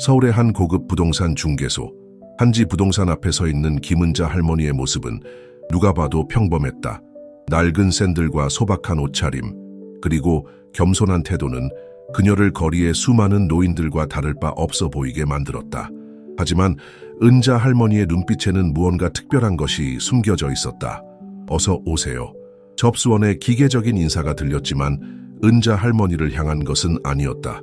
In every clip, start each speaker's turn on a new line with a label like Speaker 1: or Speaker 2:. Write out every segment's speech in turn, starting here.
Speaker 1: 서울의 한 고급 부동산 중개소, 한지 부동산 앞에 서 있는 김은자 할머니의 모습은 누가 봐도 평범했다. 낡은 샌들과 소박한 옷차림, 그리고 겸손한 태도는 그녀를 거리의 수많은 노인들과 다를 바 없어 보이게 만들었다. 하지만 은자 할머니의 눈빛에는 무언가 특별한 것이 숨겨져 있었다. 어서 오세요. 접수원의 기계적인 인사가 들렸지만 은자 할머니를 향한 것은 아니었다.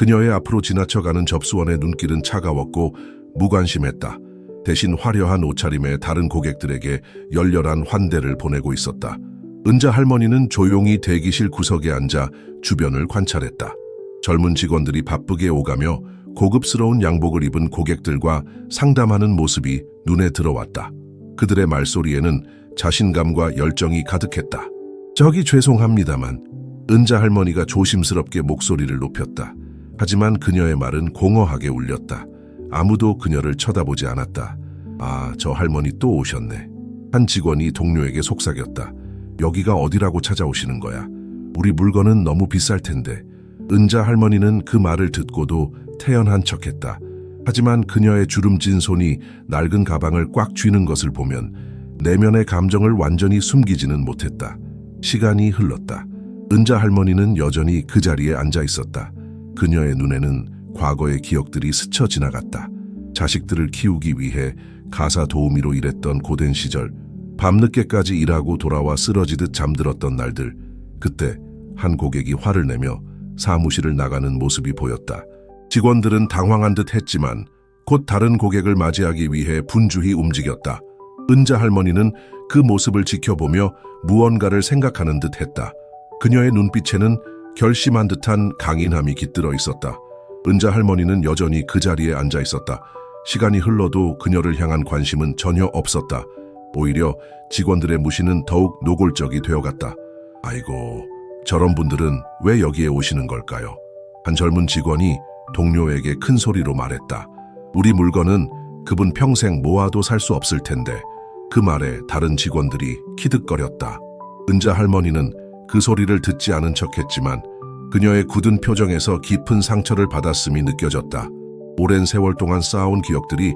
Speaker 1: 그녀의 앞으로 지나쳐가는 접수원의 눈길은 차가웠고 무관심했다. 대신 화려한 옷차림에 다른 고객들에게 열렬한 환대를 보내고 있었다. 은자 할머니는 조용히 대기실 구석에 앉아 주변을 관찰했다. 젊은 직원들이 바쁘게 오가며 고급스러운 양복을 입은 고객들과 상담하는 모습이 눈에 들어왔다. 그들의 말소리에는 자신감과 열정이 가득했다. 저기 죄송합니다만 은자 할머니가 조심스럽게 목소리를 높였다. 하지만 그녀의 말은 공허하게 울렸다. 아무도 그녀를 쳐다보지 않았다. 아, 저 할머니 또 오셨네. 한 직원이 동료에게 속삭였다. 여기가 어디라고 찾아오시는 거야? 우리 물건은 너무 비쌀 텐데. 은자 할머니는 그 말을 듣고도 태연한 척했다. 하지만 그녀의 주름진 손이 낡은 가방을 꽉 쥐는 것을 보면 내면의 감정을 완전히 숨기지는 못했다. 시간이 흘렀다. 은자 할머니는 여전히 그 자리에 앉아 있었다. 그녀의 눈에는 과거의 기억들이 스쳐 지나갔다. 자식들을 키우기 위해 가사 도우미로 일했던 고된 시절, 밤늦게까지 일하고 돌아와 쓰러지듯 잠들었던 날들, 그때 한 고객이 화를 내며 사무실을 나가는 모습이 보였다. 직원들은 당황한 듯 했지만 곧 다른 고객을 맞이하기 위해 분주히 움직였다. 은자 할머니는 그 모습을 지켜보며 무언가를 생각하는 듯 했다. 그녀의 눈빛에는 결심한 듯한 강인함이 깃들어 있었다. 은자 할머니는 여전히 그 자리에 앉아 있었다. 시간이 흘러도 그녀를 향한 관심은 전혀 없었다. 오히려 직원들의 무시는 더욱 노골적이 되어갔다. 아이고, 저런 분들은 왜 여기에 오시는 걸까요? 한 젊은 직원이 동료에게 큰 소리로 말했다. 우리 물건은 그분 평생 모아도 살 수 없을 텐데 그 말에 다른 직원들이 키득거렸다. 은자 할머니는 그 소리를 듣지 않은 척했지만 그녀의 굳은 표정에서 깊은 상처를 받았음이 느껴졌다. 오랜 세월 동안 쌓아온 기억들이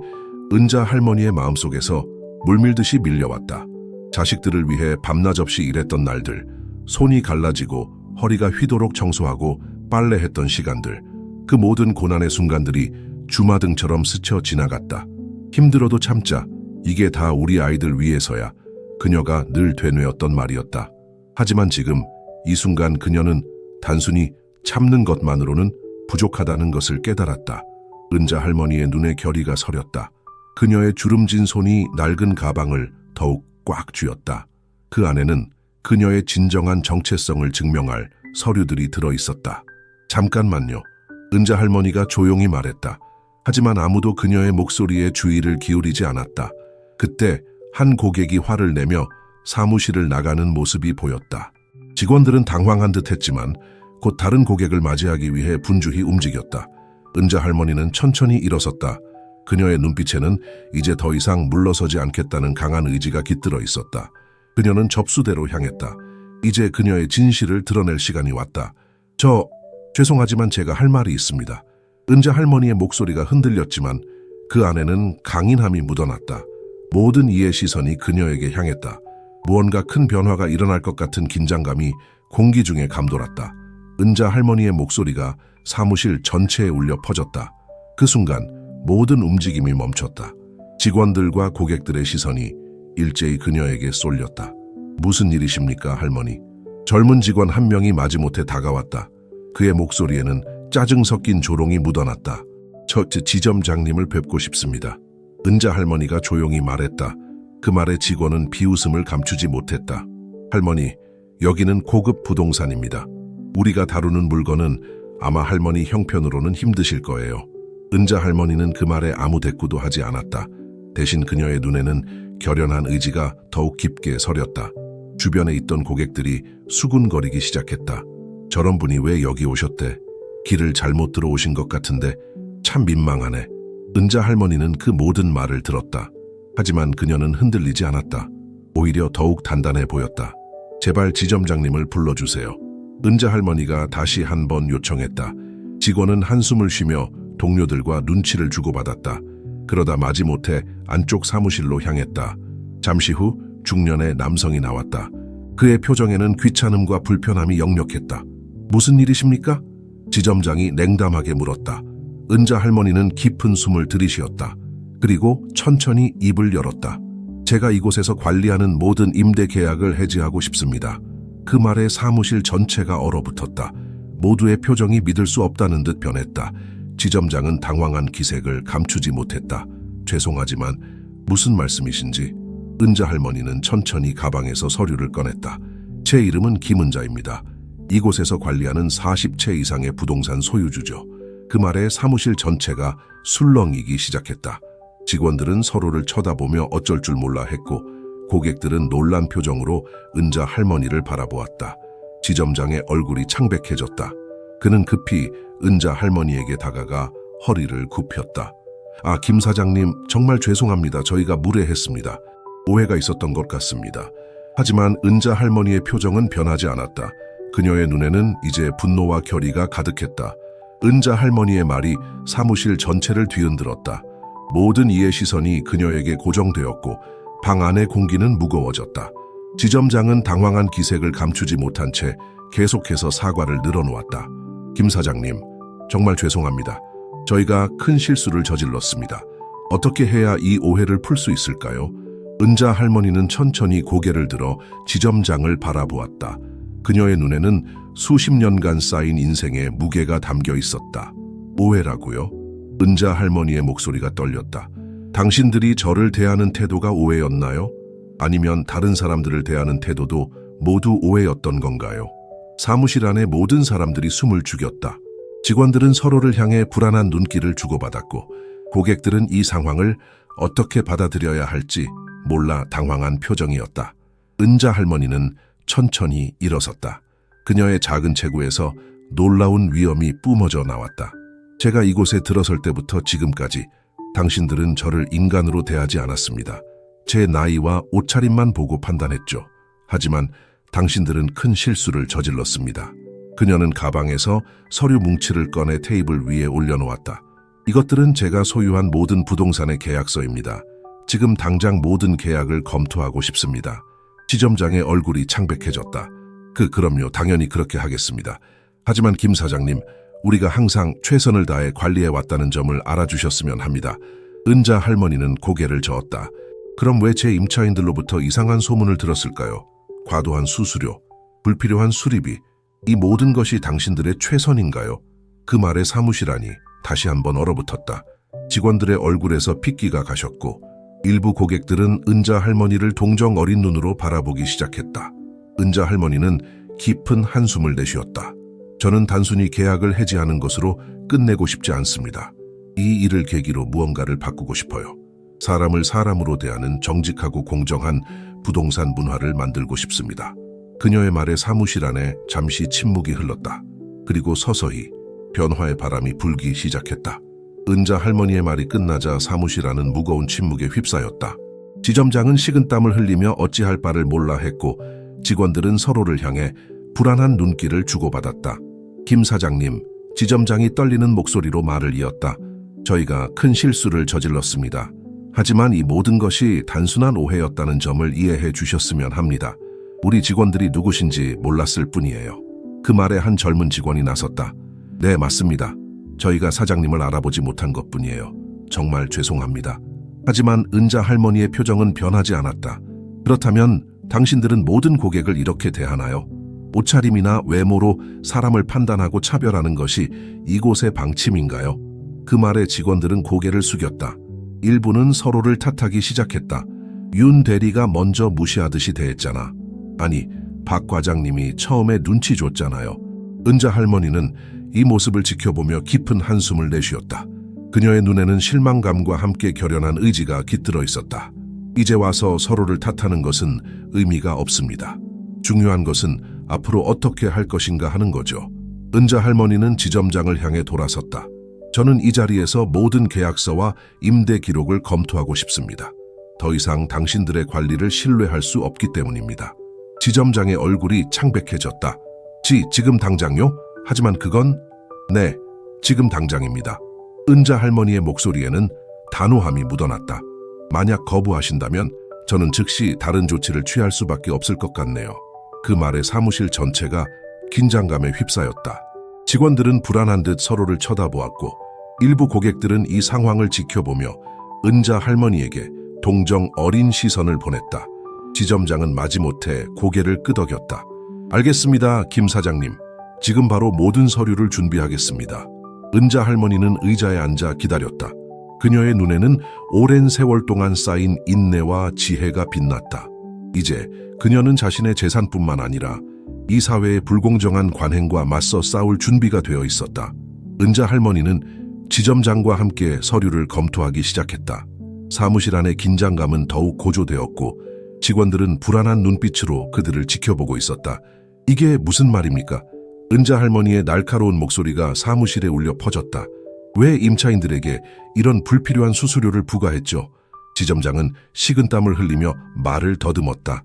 Speaker 1: 은자 할머니의 마음속에서 물밀듯이 밀려왔다. 자식들을 위해 밤낮 없이 일했던 날들, 손이 갈라지고 허리가 휘도록 청소하고 빨래했던 시간들, 그 모든 고난의 순간들이 주마등처럼 스쳐 지나갔다. 힘들어도 참자. 이게 다 우리 아이들 위해서야. 그녀가 늘 되뇌었던 말이었다. 하지만 지금 이 순간 그녀는 단순히 참는 것만으로는 부족하다는 것을 깨달았다. 은자 할머니의 눈에 결의가 서렸다. 그녀의 주름진 손이 낡은 가방을 더욱 꽉 쥐었다. 그 안에는 그녀의 진정한 정체성을 증명할 서류들이 들어 있었다. 잠깐만요. 은자 할머니가 조용히 말했다. 하지만 아무도 그녀의 목소리에 주의를 기울이지 않았다. 그때 한 고객이 화를 내며 사무실을 나가는 모습이 보였다. 직원들은 당황한 듯 했지만 곧 다른 고객을 맞이하기 위해 분주히 움직였다. 은자 할머니는 천천히 일어섰다. 그녀의 눈빛에는 이제 더 이상 물러서지 않겠다는 강한 의지가 깃들어 있었다. 그녀는 접수대로 향했다. 이제 그녀의 진실을 드러낼 시간이 왔다. 저, 죄송하지만 제가 할 말이 있습니다. 은자 할머니의 목소리가 흔들렸지만 그 안에는 강인함이 묻어났다. 모든 이의 시선이 그녀에게 향했다. 무언가 큰 변화가 일어날 것 같은 긴장감이 공기 중에 감돌았다. 은자 할머니의 목소리가 사무실 전체에 울려 퍼졌다. 그 순간 모든 움직임이 멈췄다. 직원들과 고객들의 시선이 일제히 그녀에게 쏠렸다. 무슨 일이십니까, 할머니? 젊은 직원 한 명이 마지못해 다가왔다. 그의 목소리에는 짜증 섞인 조롱이 묻어났다. 저 지점장님을 뵙고 싶습니다. 은자 할머니가 조용히 말했다. 그 말에 직원은 비웃음을 감추지 못했다. 할머니, 여기는 고급 부동산입니다. 우리가 다루는 물건은 아마 할머니 형편으로는 힘드실 거예요. 은자 할머니는 그 말에 아무 대꾸도 하지 않았다. 대신 그녀의 눈에는 결연한 의지가 더욱 깊게 서렸다. 주변에 있던 고객들이 수군거리기 시작했다. 저런 분이 왜 여기 오셨대? 길을 잘못 들어오신 것 같은데 참 민망하네. 은자 할머니는 그 모든 말을 들었다. 하지만 그녀는 흔들리지 않았다. 오히려 더욱 단단해 보였다. 제발 지점장님을 불러주세요. 은자 할머니가 다시 한 번 요청했다. 직원은 한숨을 쉬며 동료들과 눈치를 주고받았다. 그러다 마지못해 안쪽 사무실로 향했다. 잠시 후 중년의 남성이 나왔다. 그의 표정에는 귀찮음과 불편함이 역력했다. 무슨 일이십니까? 지점장이 냉담하게 물었다. 은자 할머니는 깊은 숨을 들이쉬었다. 그리고 천천히 입을 열었다. 제가 이곳에서 관리하는 모든 임대 계약을 해지하고 싶습니다. 그 말에 사무실 전체가 얼어붙었다. 모두의 표정이 믿을 수 없다는 듯 변했다. 지점장은 당황한 기색을 감추지 못했다. 죄송하지만 무슨 말씀이신지 은자 할머니는 천천히 가방에서 서류를 꺼냈다. 제 이름은 김은자입니다. 이곳에서 관리하는 40채 이상의 부동산 소유주죠. 그 말에 사무실 전체가 술렁이기 시작했다. 직원들은 서로를 쳐다보며 어쩔 줄 몰라 했고 고객들은 놀란 표정으로 은자 할머니를 바라보았다. 지점장의 얼굴이 창백해졌다. 그는 급히 은자 할머니에게 다가가 허리를 굽혔다. 아, 김 사장님, 정말 죄송합니다. 저희가 무례했습니다. 오해가 있었던 것 같습니다. 하지만 은자 할머니의 표정은 변하지 않았다. 그녀의 눈에는 이제 분노와 결의가 가득했다. 은자 할머니의 말이 사무실 전체를 뒤흔들었다. 모든 이의 시선이 그녀에게 고정되었고 방 안의 공기는 무거워졌다. 지점장은 당황한 기색을 감추지 못한 채 계속해서 사과를 늘어놓았다. 김 사장님, 정말 죄송합니다. 저희가 큰 실수를 저질렀습니다. 어떻게 해야 이 오해를 풀 수 있을까요? 은자 할머니는 천천히 고개를 들어 지점장을 바라보았다. 그녀의 눈에는 수십 년간 쌓인 인생의 무게가 담겨 있었다. 오해라고요? 은자 할머니의 목소리가 떨렸다. 당신들이 저를 대하는 태도가 오해였나요? 아니면 다른 사람들을 대하는 태도도 모두 오해였던 건가요? 사무실 안에 모든 사람들이 숨을 죽였다. 직원들은 서로를 향해 불안한 눈길을 주고받았고 고객들은 이 상황을 어떻게 받아들여야 할지 몰라 당황한 표정이었다. 은자 할머니는 천천히 일어섰다. 그녀의 작은 체구에서 놀라운 위엄이 뿜어져 나왔다. 제가 이곳에 들어설 때부터 지금까지 당신들은 저를 인간으로 대하지 않았습니다. 제 나이와 옷차림만 보고 판단했죠. 하지만 당신들은 큰 실수를 저질렀습니다. 그녀는 가방에서 서류 뭉치를 꺼내 테이블 위에 올려놓았다. 이것들은 제가 소유한 모든 부동산의 계약서입니다. 지금 당장 모든 계약을 검토하고 싶습니다. 지점장의 얼굴이 창백해졌다. 그, 그럼요. 당연히 그렇게 하겠습니다. 하지만 김 사장님, 우리가 항상 최선을 다해 관리해 왔다는 점을 알아주셨으면 합니다. 은자 할머니는 고개를 저었다. 그럼 왜 제 임차인들로부터 이상한 소문을 들었을까요? 과도한 수수료, 불필요한 수리비, 이 모든 것이 당신들의 최선인가요? 그 말에 사무실 안이 다시 한번 얼어붙었다. 직원들의 얼굴에서 핏기가 가셨고 일부 고객들은 은자 할머니를 동정 어린 눈으로 바라보기 시작했다. 은자 할머니는 깊은 한숨을 내쉬었다. 저는 단순히 계약을 해지하는 것으로 끝내고 싶지 않습니다. 이 일을 계기로 무언가를 바꾸고 싶어요. 사람을 사람으로 대하는 정직하고 공정한 부동산 문화를 만들고 싶습니다. 그녀의 말에 사무실 안에 잠시 침묵이 흘렀다. 그리고 서서히 변화의 바람이 불기 시작했다. 은자 할머니의 말이 끝나자 사무실 안은 무거운 침묵에 휩싸였다. 지점장은 식은땀을 흘리며 어찌할 바를 몰라 했고 직원들은 서로를 향해 불안한 눈길을 주고받았다. 김 사장님, 지점장이 떨리는 목소리로 말을 이었다. 저희가 큰 실수를 저질렀습니다. 하지만 이 모든 것이 단순한 오해였다는 점을 이해해 주셨으면 합니다. 우리 직원들이 누구신지 몰랐을 뿐이에요. 그 말에 한 젊은 직원이 나섰다. 네, 맞습니다. 저희가 사장님을 알아보지 못한 것 뿐이에요. 정말 죄송합니다. 하지만 은자 할머니의 표정은 변하지 않았다. 그렇다면 당신들은 모든 고객을 이렇게 대하나요? 옷차림이나 외모로 사람을 판단하고 차별하는 것이 이곳의 방침인가요? 그 말에 직원들은 고개를 숙였다. 일부는 서로를 탓하기 시작했다. 윤 대리가 먼저 무시하듯이 대했잖아. 아니, 박 과장님이 처음에 눈치 줬잖아요. 은자 할머니는 이 모습을 지켜보며 깊은 한숨을 내쉬었다. 그녀의 눈에는 실망감과 함께 결연한 의지가 깃들어 있었다. 이제 와서 서로를 탓하는 것은 의미가 없습니다. 중요한 것은 앞으로 어떻게 할 것인가 하는 거죠. 은자 할머니는 지점장을 향해 돌아섰다. 저는 이 자리에서 모든 계약서와 임대 기록을 검토하고 싶습니다. 더 이상 당신들의 관리를 신뢰할 수 없기 때문입니다. 지점장의 얼굴이 창백해졌다. 지, 지금 당장요? 하지만 그건, 네, 지금 당장입니다. 은자 할머니의 목소리에는 단호함이 묻어났다. 만약 거부하신다면 저는 즉시 다른 조치를 취할 수밖에 없을 것 같네요. 그 말에 사무실 전체가 긴장감에 휩싸였다. 직원들은 불안한 듯 서로를 쳐다보았고 일부 고객들은 이 상황을 지켜보며 은자 할머니에게 동정 어린 시선을 보냈다. 지점장은 마지못해 고개를 끄덕였다. 알겠습니다, 김 사장님. 지금 바로 모든 서류를 준비하겠습니다. 은자 할머니는 의자에 앉아 기다렸다. 그녀의 눈에는 오랜 세월 동안 쌓인 인내와 지혜가 빛났다. 이제 그녀는 자신의 재산뿐만 아니라 이 사회의 불공정한 관행과 맞서 싸울 준비가 되어 있었다. 은자 할머니는 지점장과 함께 서류를 검토하기 시작했다. 사무실 안의 긴장감은 더욱 고조되었고 직원들은 불안한 눈빛으로 그들을 지켜보고 있었다. 이게 무슨 말입니까? 은자 할머니의 날카로운 목소리가 사무실에 울려 퍼졌다. 왜 임차인들에게 이런 불필요한 수수료를 부과했죠? 지점장은 식은땀을 흘리며 말을 더듬었다.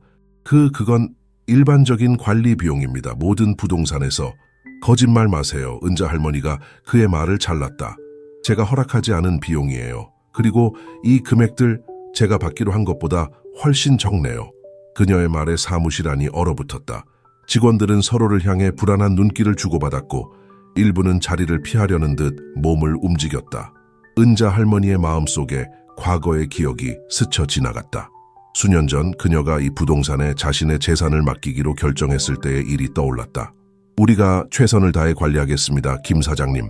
Speaker 1: 그, 그건 일반적인 관리 비용입니다. 모든 부동산에서. 거짓말 마세요. 은자 할머니가 그의 말을 잘랐다. 제가 허락하지 않은 비용이에요. 그리고 이 금액들 제가 받기로 한 것보다 훨씬 적네요. 그녀의 말에 사무실 안이 얼어붙었다. 직원들은 서로를 향해 불안한 눈길을 주고받았고 일부는 자리를 피하려는 듯 몸을 움직였다. 은자 할머니의 마음속에 과거의 기억이 스쳐 지나갔다. 수년 전 그녀가 이 부동산에 자신의 재산을 맡기기로 결정했을 때의 일이 떠올랐다. 우리가 최선을 다해 관리하겠습니다, 김 사장님.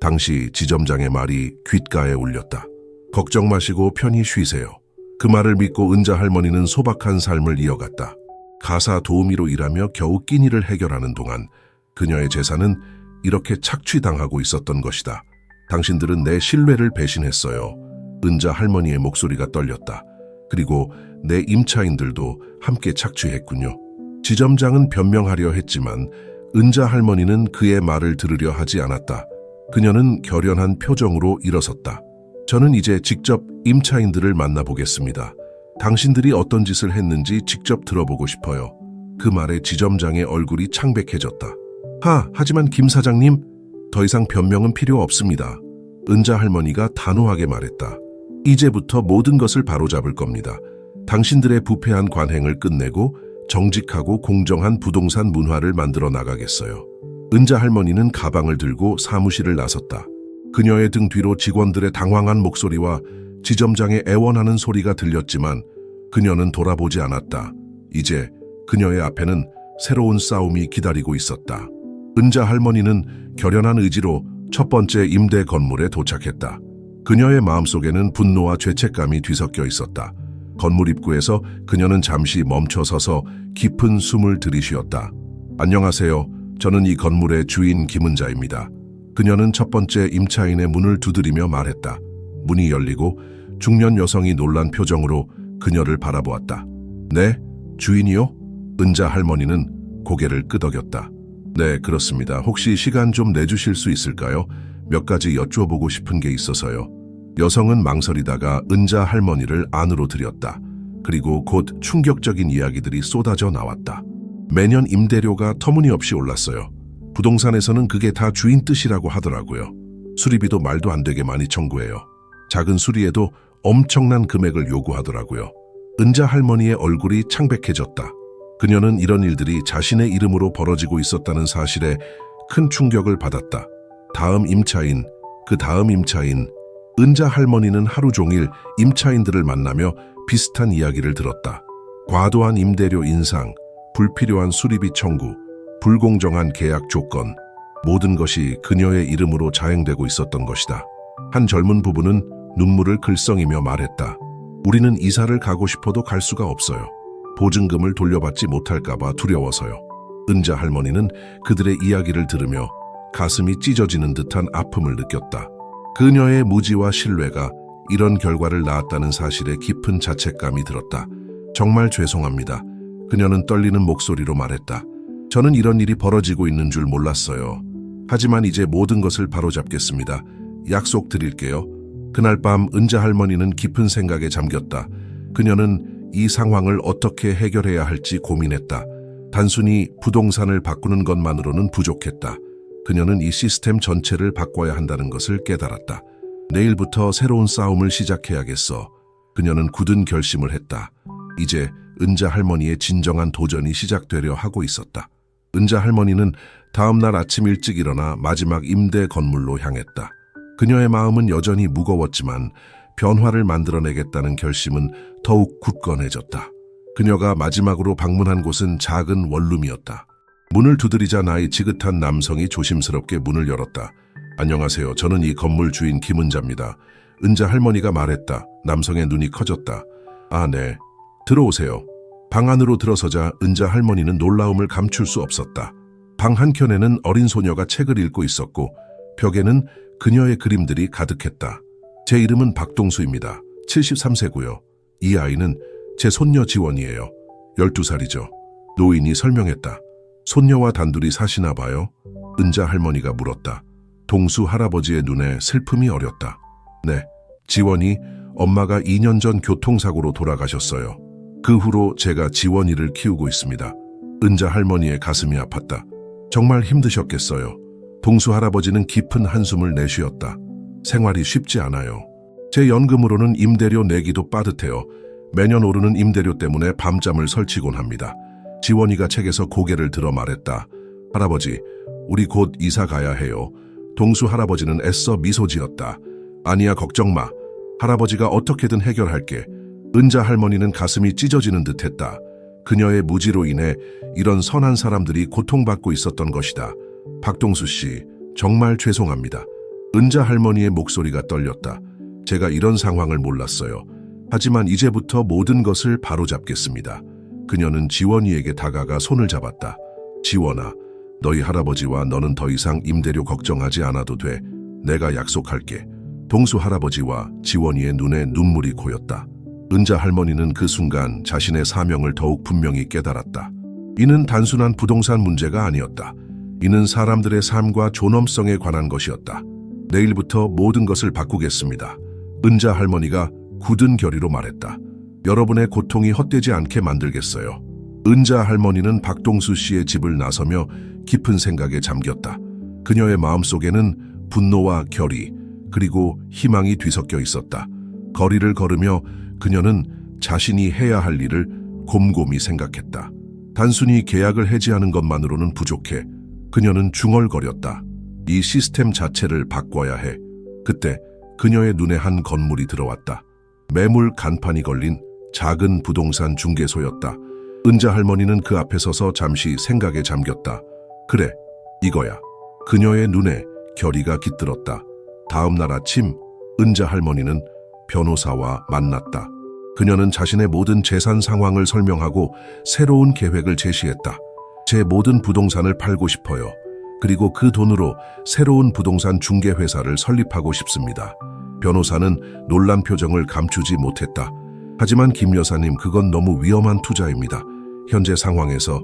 Speaker 1: 당시 지점장의 말이 귓가에 울렸다. 걱정 마시고 편히 쉬세요. 그 말을 믿고 은자 할머니는 소박한 삶을 이어갔다. 가사 도우미로 일하며 겨우 끼니를 해결하는 동안 그녀의 재산은 이렇게 착취당하고 있었던 것이다. 당신들은 내 신뢰를 배신했어요. 은자 할머니의 목소리가 떨렸다. 그리고 내 임차인들도 함께 착취했군요. 지점장은 변명하려 했지만 은자 할머니는 그의 말을 들으려 하지 않았다. 그녀는 결연한 표정으로 일어섰다. 저는 이제 직접 임차인들을 만나보겠습니다. 당신들이 어떤 짓을 했는지 직접 들어보고 싶어요. 그 말에 지점장의 얼굴이 창백해졌다. 하, 하지만 김 사장님, 더 이상 변명은 필요 없습니다. 은자 할머니가 단호하게 말했다. 이제부터 모든 것을 바로잡을 겁니다. 당신들의 부패한 관행을 끝내고 정직하고 공정한 부동산 문화를 만들어 나가겠어요. 은자 할머니는 가방을 들고 사무실을 나섰다. 그녀의 등 뒤로 직원들의 당황한 목소리와 지점장의 애원하는 소리가 들렸지만 그녀는 돌아보지 않았다. 이제 그녀의 앞에는 새로운 싸움이 기다리고 있었다. 은자 할머니는 결연한 의지로 첫 번째 임대 건물에 도착했다. 그녀의 마음속에는 분노와 죄책감이 뒤섞여 있었다. 건물 입구에서 그녀는 잠시 멈춰서서 깊은 숨을 들이쉬었다. 안녕하세요. 저는 이 건물의 주인 김은자입니다. 그녀는 첫 번째 임차인의 문을 두드리며 말했다. 문이 열리고 중년 여성이 놀란 표정으로 그녀를 바라보았다. 네, 주인이요? 은자 할머니는 고개를 끄덕였다. 네, 그렇습니다. 혹시 시간 좀 내주실 수 있을까요? 몇 가지 여쭈어보고 싶은 게 있어서요. 여성은 망설이다가 은자 할머니를 안으로 들였다. 그리고 곧 충격적인 이야기들이 쏟아져 나왔다. 매년 임대료가 터무니없이 올랐어요. 부동산에서는 그게 다 주인 뜻이라고 하더라고요. 수리비도 말도 안 되게 많이 청구해요. 작은 수리에도 엄청난 금액을 요구하더라고요. 은자 할머니의 얼굴이 창백해졌다. 그녀는 이런 일들이 자신의 이름으로 벌어지고 있었다는 사실에 큰 충격을 받았다. 다음 임차인, 그 다음 임차인, 은자 할머니는 하루 종일 임차인들을 만나며 비슷한 이야기를 들었다. 과도한 임대료 인상, 불필요한 수리비 청구, 불공정한 계약 조건, 모든 것이 그녀의 이름으로 자행되고 있었던 것이다. 한 젊은 부부는 눈물을 글썽이며 말했다. 우리는 이사를 가고 싶어도 갈 수가 없어요. 보증금을 돌려받지 못할까봐 두려워서요. 은자 할머니는 그들의 이야기를 들으며 가슴이 찢어지는 듯한 아픔을 느꼈다. 그녀의 무지와 신뢰가 이런 결과를 낳았다는 사실에 깊은 자책감이 들었다. 정말 죄송합니다. 그녀는 떨리는 목소리로 말했다. 저는 이런 일이 벌어지고 있는 줄 몰랐어요. 하지만 이제 모든 것을 바로잡겠습니다. 약속 드릴게요. 그날 밤 은자 할머니는 깊은 생각에 잠겼다. 그녀는 이 상황을 어떻게 해결해야 할지 고민했다. 단순히 부동산을 바꾸는 것만으로는 부족했다. 그녀는 이 시스템 전체를 바꿔야 한다는 것을 깨달았다. 내일부터 새로운 싸움을 시작해야겠어. 그녀는 굳은 결심을 했다. 이제 은자 할머니의 진정한 도전이 시작되려 하고 있었다. 은자 할머니는 다음 날 아침 일찍 일어나 마지막 임대 건물로 향했다. 그녀의 마음은 여전히 무거웠지만 변화를 만들어내겠다는 결심은 더욱 굳건해졌다. 그녀가 마지막으로 방문한 곳은 작은 원룸이었다. 문을 두드리자 나이 지긋한 남성이 조심스럽게 문을 열었다. 안녕하세요. 저는 이 건물 주인 김은자입니다. 은자 할머니가 말했다. 남성의 눈이 커졌다. 아, 네. 들어오세요. 방 안으로 들어서자 은자 할머니는 놀라움을 감출 수 없었다. 방 한켠에는 어린 소녀가 책을 읽고 있었고 벽에는 그녀의 그림들이 가득했다. 제 이름은 박동수입니다. 73세고요. 이 아이는 제 손녀 지원이에요. 12살이죠. 노인이 설명했다. 손녀와 단둘이 사시나 봐요? 은자 할머니가 물었다. 동수 할아버지의 눈에 슬픔이 어렸다. 네, 지원이 엄마가 2년 전 교통사고로 돌아가셨어요. 그 후로 제가 지원이를 키우고 있습니다. 은자 할머니의 가슴이 아팠다. 정말 힘드셨겠어요. 동수 할아버지는 깊은 한숨을 내쉬었다. 생활이 쉽지 않아요. 제 연금으로는 임대료 내기도 빠듯해요. 매년 오르는 임대료 때문에 밤잠을 설치곤 합니다. 지원이가 책에서 고개를 들어 말했다. 할아버지, 우리 곧 이사 가야 해요. 동수 할아버지는 애써 미소 지었다. 아니야, 걱정 마. 할아버지가 어떻게든 해결할게. 은자 할머니는 가슴이 찢어지는 듯 했다. 그녀의 무지로 인해 이런 선한 사람들이 고통받고 있었던 것이다. 박동수 씨, 정말 죄송합니다. 은자 할머니의 목소리가 떨렸다. 제가 이런 상황을 몰랐어요. 하지만 이제부터 모든 것을 바로잡겠습니다. 그녀는 지원이에게 다가가 손을 잡았다. 지원아, 너희 할아버지와 너는 더 이상 임대료 걱정하지 않아도 돼. 내가 약속할게. 동수 할아버지와 지원이의 눈에 눈물이 고였다. 은자 할머니는 그 순간 자신의 사명을 더욱 분명히 깨달았다. 이는 단순한 부동산 문제가 아니었다. 이는 사람들의 삶과 존엄성에 관한 것이었다. 내일부터 모든 것을 바꾸겠습니다. 은자 할머니가 굳은 결의로 말했다. 여러분의 고통이 헛되지 않게 만들겠어요. 은자 할머니는 박동수 씨의 집을 나서며 깊은 생각에 잠겼다. 그녀의 마음속에는 분노와 결의, 그리고 희망이 뒤섞여 있었다. 거리를 걸으며 그녀는 자신이 해야 할 일을 곰곰이 생각했다. 단순히 계약을 해지하는 것만으로는 부족해. 그녀는 중얼거렸다. 이 시스템 자체를 바꿔야 해. 그때 그녀의 눈에 한 건물이 들어왔다. 매물 간판이 걸린 작은 부동산 중개소였다. 은자 할머니는 그 앞에 서서 잠시 생각에 잠겼다. 그래, 이거야. 그녀의 눈에 결의가 깃들었다. 다음 날 아침, 은자 할머니는 변호사와 만났다. 그녀는 자신의 모든 재산 상황을 설명하고 새로운 계획을 제시했다. 제 모든 부동산을 팔고 싶어요. 그리고 그 돈으로 새로운 부동산 중개회사를 설립하고 싶습니다. 변호사는 놀란 표정을 감추지 못했다. 하지만 김 여사님, 그건 너무 위험한 투자입니다. 현재 상황에서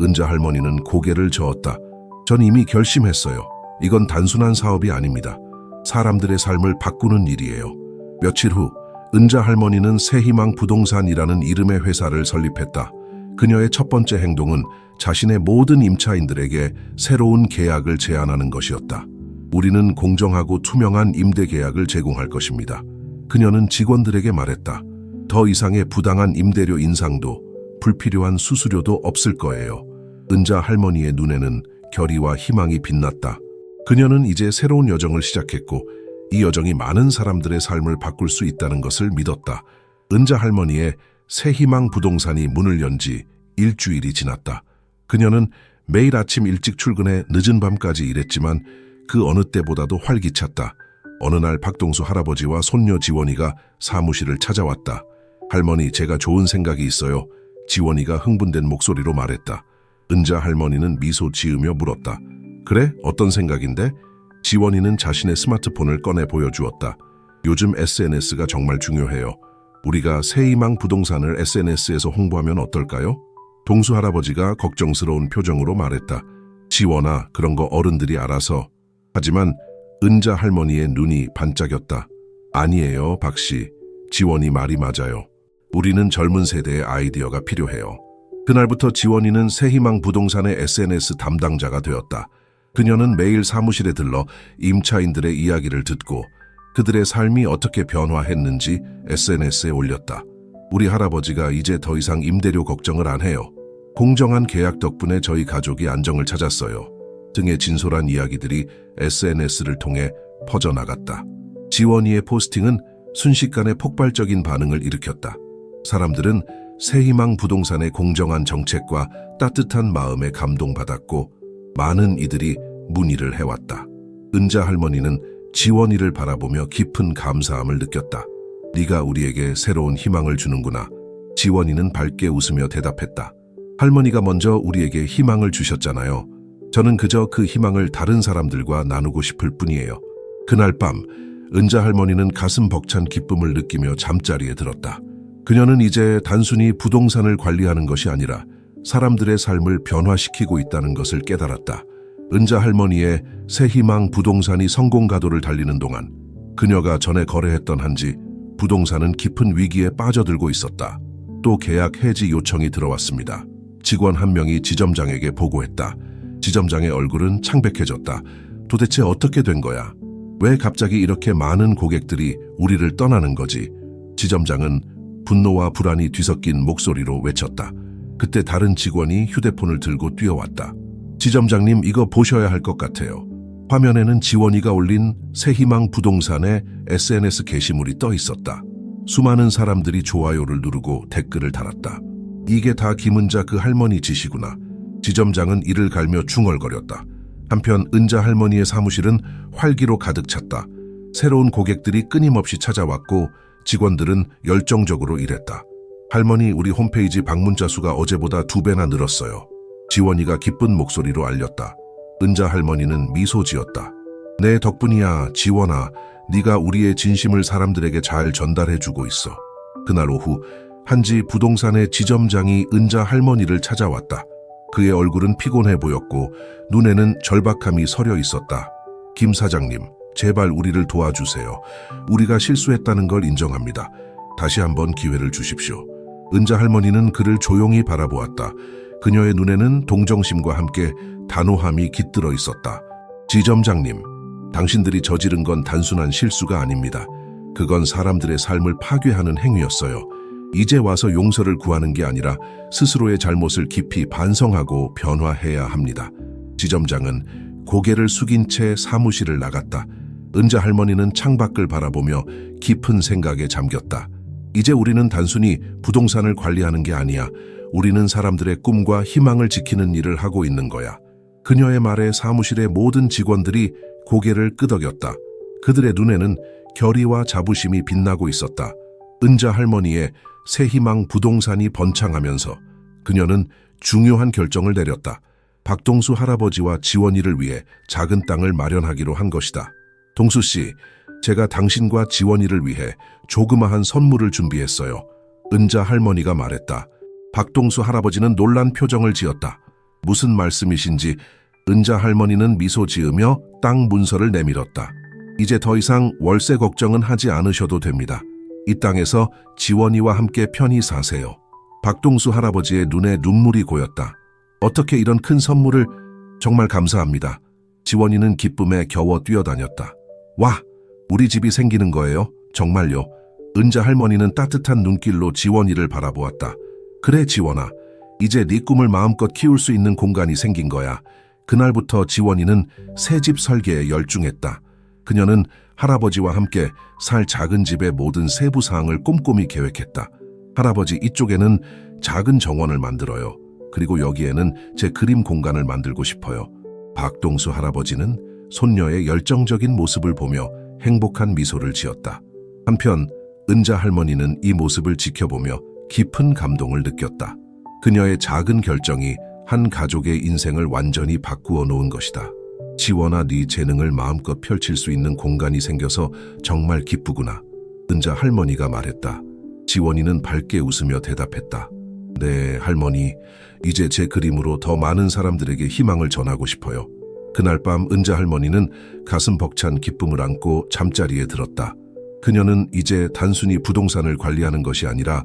Speaker 1: 은자 할머니는 고개를 저었다. 전 이미 결심했어요. 이건 단순한 사업이 아닙니다. 사람들의 삶을 바꾸는 일이에요. 며칠 후 은자 할머니는 새희망 부동산이라는 이름의 회사를 설립했다. 그녀의 첫 번째 행동은 자신의 모든 임차인들에게 새로운 계약을 제안하는 것이었다. 우리는 공정하고 투명한 임대 계약을 제공할 것입니다. 그녀는 직원들에게 말했다. 더 이상의 부당한 임대료 인상도 불필요한 수수료도 없을 거예요. 은자 할머니의 눈에는 결의와 희망이 빛났다. 그녀는 이제 새로운 여정을 시작했고 이 여정이 많은 사람들의 삶을 바꿀 수 있다는 것을 믿었다. 은자 할머니의 새 희망 부동산이 문을 연 지 일주일이 지났다. 그녀는 매일 아침 일찍 출근해 늦은 밤까지 일했지만 그 어느 때보다도 활기찼다. 어느 날 박동수 할아버지와 손녀 지원이가 사무실을 찾아왔다. 할머니, 제가 좋은 생각이 있어요. 지원이가 흥분된 목소리로 말했다. 은자 할머니는 미소 지으며 물었다. 그래? 어떤 생각인데? 지원이는 자신의 스마트폰을 꺼내 보여주었다. 요즘 SNS가 정말 중요해요. 우리가 새희망 부동산을 SNS에서 홍보하면 어떨까요? 동수 할아버지가 걱정스러운 표정으로 말했다. 지원아, 그런 거 어른들이 알아서. 하지만 은자 할머니의 눈이 반짝였다. 아니에요, 박 씨. 지원이 말이 맞아요. 우리는 젊은 세대의 아이디어가 필요해요. 그날부터 지원이는 새희망 부동산의 SNS 담당자가 되었다. 그녀는 매일 사무실에 들러 임차인들의 이야기를 듣고 그들의 삶이 어떻게 변화했는지 SNS에 올렸다. 우리 할아버지가 이제 더 이상 임대료 걱정을 안 해요. 공정한 계약 덕분에 저희 가족이 안정을 찾았어요. 등의 진솔한 이야기들이 SNS를 통해 퍼져나갔다. 지원이의 포스팅은 순식간에 폭발적인 반응을 일으켰다. 사람들은 새희망 부동산의 공정한 정책과 따뜻한 마음에 감동받았고 많은 이들이 문의를 해왔다. 은자 할머니는 지원이를 바라보며 깊은 감사함을 느꼈다. 네가 우리에게 새로운 희망을 주는구나. 지원이는 밝게 웃으며 대답했다. 할머니가 먼저 우리에게 희망을 주셨잖아요. 저는 그저 그 희망을 다른 사람들과 나누고 싶을 뿐이에요. 그날 밤 은자 할머니는 가슴 벅찬 기쁨을 느끼며 잠자리에 들었다. 그녀는 이제 단순히 부동산을 관리하는 것이 아니라 사람들의 삶을 변화시키고 있다는 것을 깨달았다. 은자 할머니의 새 희망 부동산이 성공 가도를 달리는 동안 그녀가 전에 거래했던 한지 부동산은 깊은 위기에 빠져들고 있었다. 또 계약 해지 요청이 들어왔습니다. 직원 한 명이 지점장에게 보고했다. 지점장의 얼굴은 창백해졌다. 도대체 어떻게 된 거야? 왜 갑자기 이렇게 많은 고객들이 우리를 떠나는 거지? 지점장은 분노와 불안이 뒤섞인 목소리로 외쳤다. 그때 다른 직원이 휴대폰을 들고 뛰어왔다. 지점장님 이거 보셔야 할 것 같아요. 화면에는 지원이가 올린 새희망 부동산의 SNS 게시물이 떠 있었다. 수많은 사람들이 좋아요를 누르고 댓글을 달았다. 이게 다 김은자 그 할머니 짓이구나. 지점장은 이를 갈며 중얼거렸다. 한편 은자 할머니의 사무실은 활기로 가득 찼다. 새로운 고객들이 끊임없이 찾아왔고 직원들은 열정적으로 일했다. 할머니 우리 홈페이지 방문자 수가 어제보다 두 배나 늘었어요. 지원이가 기쁜 목소리로 알렸다. 은자 할머니는 미소 지었다. 내 덕분이야 지원아. 네가 우리의 진심을 사람들에게 잘 전달해주고 있어. 그날 오후 한지 부동산의 지점장이 은자 할머니를 찾아왔다. 그의 얼굴은 피곤해 보였고 눈에는 절박함이 서려 있었다. 김 사장님, 제발 우리를 도와주세요. 우리가 실수했다는 걸 인정합니다. 다시 한번 기회를 주십시오. 은자 할머니는 그를 조용히 바라보았다. 그녀의 눈에는 동정심과 함께 단호함이 깃들어 있었다. 지점장님, 당신들이 저지른 건 단순한 실수가 아닙니다. 그건 사람들의 삶을 파괴하는 행위였어요. 이제 와서 용서를 구하는 게 아니라 스스로의 잘못을 깊이 반성하고 변화해야 합니다. 지점장은 고개를 숙인 채 사무실을 나갔다. 은자 할머니는 창밖을 바라보며 깊은 생각에 잠겼다. 이제 우리는 단순히 부동산을 관리하는 게 아니야. 우리는 사람들의 꿈과 희망을 지키는 일을 하고 있는 거야. 그녀의 말에 사무실의 모든 직원들이 고개를 끄덕였다. 그들의 눈에는 결의와 자부심이 빛나고 있었다. 은자 할머니의 새 희망 부동산이 번창하면서 그녀는 중요한 결정을 내렸다. 박동수 할아버지와 지원이를 위해 작은 땅을 마련하기로 한 것이다. 동수 씨, 제가 당신과 지원이를 위해 조그마한 선물을 준비했어요. 은자 할머니가 말했다. 박동수 할아버지는 놀란 표정을 지었다. 무슨 말씀이신지 은자 할머니는 미소 지으며 땅 문서를 내밀었다. 이제 더 이상 월세 걱정은 하지 않으셔도 됩니다. 이 땅에서 지원이와 함께 편히 사세요. 박동수 할아버지의 눈에 눈물이 고였다. 어떻게 이런 큰 선물을 정말 감사합니다. 지원이는 기쁨에 겨워 뛰어다녔다. 와, 우리 집이 생기는 거예요? 정말요. 은자 할머니는 따뜻한 눈길로 지원이를 바라보았다. 그래 지원아, 이제 네 꿈을 마음껏 키울 수 있는 공간이 생긴 거야. 그날부터 지원이는 새 집 설계에 열중했다. 그녀는 할아버지와 함께 살 작은 집의 모든 세부 사항을 꼼꼼히 계획했다. 할아버지 이쪽에는 작은 정원을 만들어요. 그리고 여기에는 제 그림 공간을 만들고 싶어요. 박동수 할아버지는 손녀의 열정적인 모습을 보며 행복한 미소를 지었다. 한편 은자 할머니는 이 모습을 지켜보며 깊은 감동을 느꼈다. 그녀의 작은 결정이 한 가족의 인생을 완전히 바꾸어 놓은 것이다. 지원아 네 재능을 마음껏 펼칠 수 있는 공간이 생겨서 정말 기쁘구나. 은자 할머니가 말했다. 지원이는 밝게 웃으며 대답했다. 네, 할머니. 이제 제 그림으로 더 많은 사람들에게 희망을 전하고 싶어요. 그날 밤 은자 할머니는 가슴 벅찬 기쁨을 안고 잠자리에 들었다. 그녀는 이제 단순히 부동산을 관리하는 것이 아니라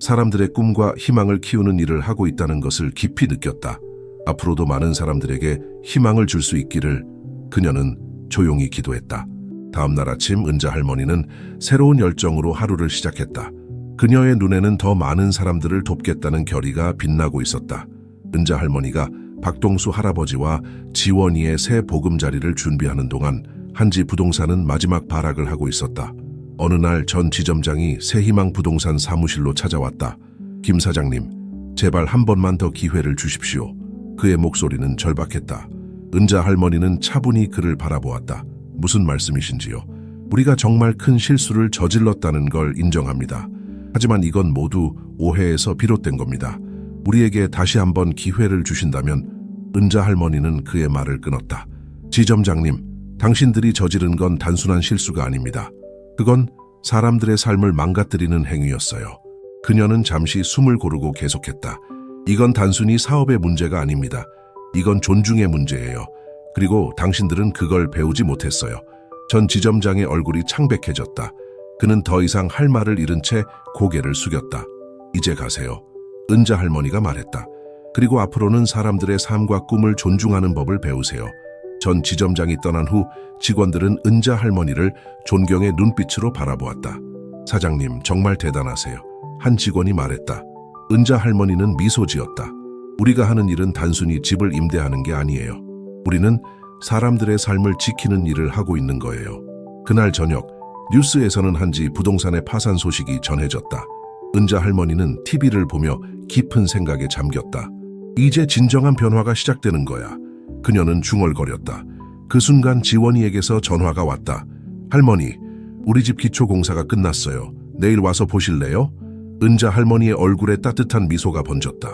Speaker 1: 사람들의 꿈과 희망을 키우는 일을 하고 있다는 것을 깊이 느꼈다. 앞으로도 많은 사람들에게 희망을 줄 수 있기를 그녀는 조용히 기도했다. 다음 날 아침 은자 할머니는 새로운 열정으로 하루를 시작했다. 그녀의 눈에는 더 많은 사람들을 돕겠다는 결의가 빛나고 있었다. 은자 할머니가 박동수 할아버지와 지원이의 새 보금자리를 준비하는 동안 한지 부동산은 마지막 발악을 하고 있었다. 어느 날 전 지점장이 새희망 부동산 사무실로 찾아왔다. 김 사장님, 제발 한 번만 더 기회를 주십시오. 그의 목소리는 절박했다. 은자 할머니는 차분히 그를 바라보았다. 무슨 말씀이신지요? 우리가 정말 큰 실수를 저질렀다는 걸 인정합니다. 하지만 이건 모두 오해에서 비롯된 겁니다. 우리에게 다시 한번 기회를 주신다면 은자 할머니는 그의 말을 끊었다. 지점장님, 당신들이 저지른 건 단순한 실수가 아닙니다. 그건 사람들의 삶을 망가뜨리는 행위였어요. 그녀는 잠시 숨을 고르고 계속했다. 이건 단순히 사업의 문제가 아닙니다. 이건 존중의 문제예요. 그리고 당신들은 그걸 배우지 못했어요. 전 지점장의 얼굴이 창백해졌다. 그는 더 이상 할 말을 잃은 채 고개를 숙였다. 이제 가세요. 은자 할머니가 말했다. 그리고 앞으로는 사람들의 삶과 꿈을 존중하는 법을 배우세요. 전 지점장이 떠난 후 직원들은 은자 할머니를 존경의 눈빛으로 바라보았다. 사장님, 정말 대단하세요. 한 직원이 말했다. 은자 할머니는 미소 지었다. 우리가 하는 일은 단순히 집을 임대하는 게 아니에요. 우리는 사람들의 삶을 지키는 일을 하고 있는 거예요. 그날 저녁, 뉴스에서는 한지 부동산의 파산 소식이 전해졌다. 은자 할머니는 TV를 보며 깊은 생각에 잠겼다. 이제 진정한 변화가 시작되는 거야. 그녀는 중얼거렸다. 그 순간 지원이에게서 전화가 왔다. 할머니, 우리 집 기초 공사가 끝났어요. 내일 와서 보실래요? 은자 할머니의 얼굴에 따뜻한 미소가 번졌다.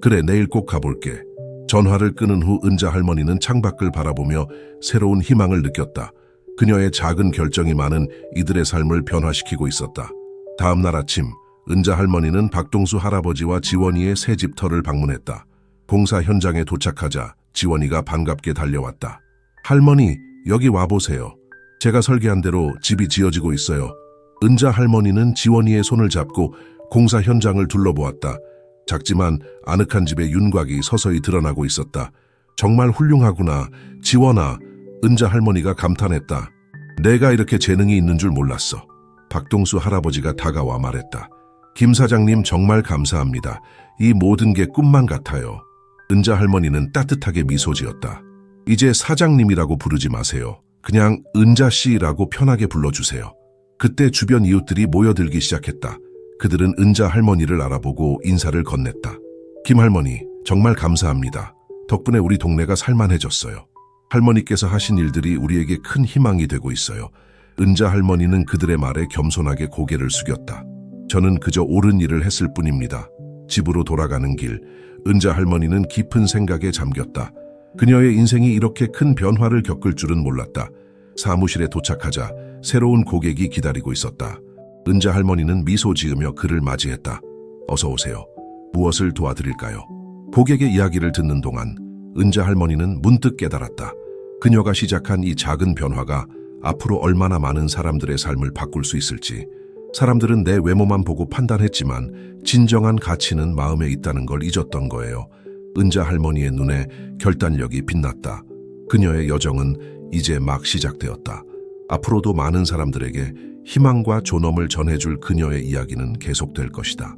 Speaker 1: 그래, 내일 꼭 가볼게. 전화를 끊은 후 은자 할머니는 창밖을 바라보며 새로운 희망을 느꼈다. 그녀의 작은 결정이 많은 이들의 삶을 변화시키고 있었다. 다음 날 아침, 은자 할머니는 박동수 할아버지와 지원이의 새 집터를 방문했다. 공사 현장에 도착하자 지원이가 반갑게 달려왔다. 할머니, 여기 와보세요. 제가 설계한 대로 집이 지어지고 있어요. 은자 할머니는 지원이의 손을 잡고 공사 현장을 둘러보았다. 작지만 아늑한 집의 윤곽이 서서히 드러나고 있었다. 정말 훌륭하구나. 지원아, 은자 할머니가 감탄했다. 내가 이렇게 재능이 있는 줄 몰랐어. 박동수 할아버지가 다가와 말했다. 김 사장님 정말 감사합니다. 이 모든 게 꿈만 같아요. 은자 할머니는 따뜻하게 미소 지었다. 이제 사장님이라고 부르지 마세요. 그냥 은자 씨라고 편하게 불러주세요. 그때 주변 이웃들이 모여들기 시작했다. 그들은 은자 할머니를 알아보고 인사를 건넸다. 김 할머니, 정말 감사합니다. 덕분에 우리 동네가 살만해졌어요. 할머니께서 하신 일들이 우리에게 큰 희망이 되고 있어요. 은자 할머니는 그들의 말에 겸손하게 고개를 숙였다. 저는 그저 옳은 일을 했을 뿐입니다. 집으로 돌아가는 길, 은자 할머니는 깊은 생각에 잠겼다. 그녀의 인생이 이렇게 큰 변화를 겪을 줄은 몰랐다. 사무실에 도착하자 새로운 고객이 기다리고 있었다. 은자 할머니는 미소 지으며 그를 맞이했다. 어서 오세요. 무엇을 도와드릴까요? 고객의 이야기를 듣는 동안 은자 할머니는 문득 깨달았다. 그녀가 시작한 이 작은 변화가 앞으로 얼마나 많은 사람들의 삶을 바꿀 수 있을지. 사람들은 내 외모만 보고 판단했지만 진정한 가치는 마음에 있다는 걸 잊었던 거예요. 은자 할머니의 눈에 결단력이 빛났다. 그녀의 여정은 이제 막 시작되었다. 앞으로도 많은 사람들에게 희망과 존엄을 전해줄 그녀의 이야기는 계속될 것이다.